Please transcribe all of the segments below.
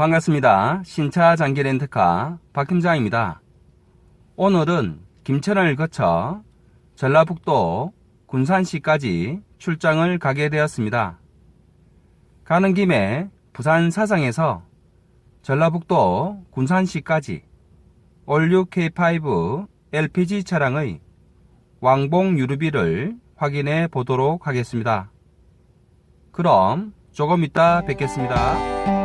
반갑습니다. 신차 장기 렌트카 박 팀장입니다. 오늘은 김천을 거쳐 전라북도 군산시까지 출장을 가게 되었습니다. 가는 김에 부산 사상에서 전라북도 군산시까지 올류 K5 LPG 차량의 왕복 유류비를 확인해 보도록 하겠습니다. 그럼 조금 이따 뵙겠습니다.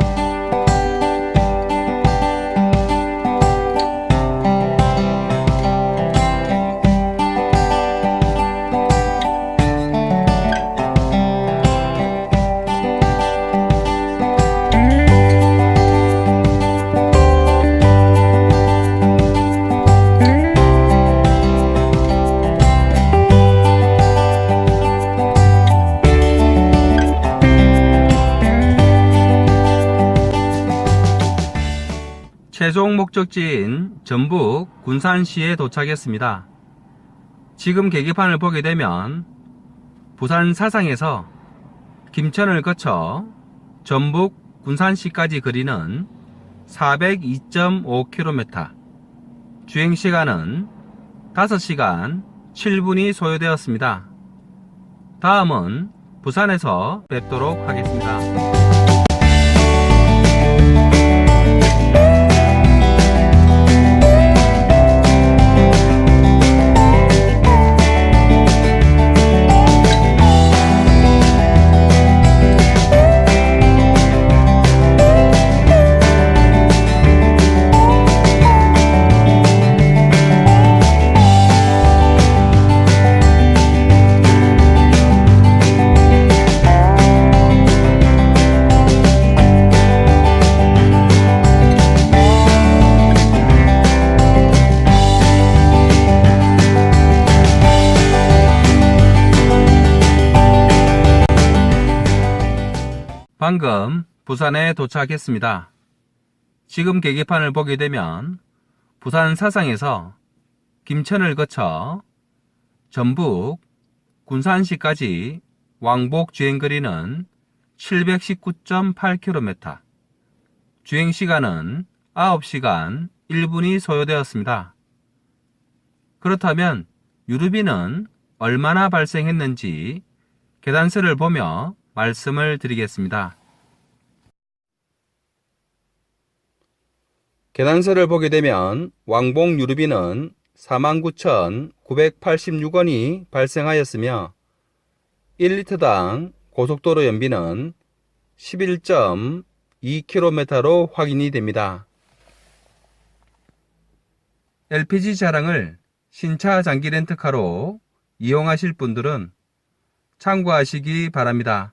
최종 목적지인 전북 군산시에 도착했습니다. 지금 계기판을 보게 되면 부산 사상에서 김천을 거쳐 전북 군산시까지 그리는 402.5km, 주행시간은 5시간 7분이 소요되었습니다. 다음은 부산에서 뵙도록 하겠습니다. 방금 부산에 도착했습니다. 지금 계기판을 보게 되면 부산 사상에서 김천을 거쳐 전북 군산시까지 왕복 주행거리는 719.8km, 주행시간은 9시간 1분이 소요되었습니다. 그렇다면 유류비는 얼마나 발생했는지 계단서를 보며 말씀을 드리겠습니다. 계단서를 보게 되면 왕복 유류비는 49,986원이 발생하였으며 1리터당 고속도로 연비는 11.2km로 확인이 됩니다. LPG 차량을 신차 장기 렌트카로 이용하실 분들은 참고하시기 바랍니다.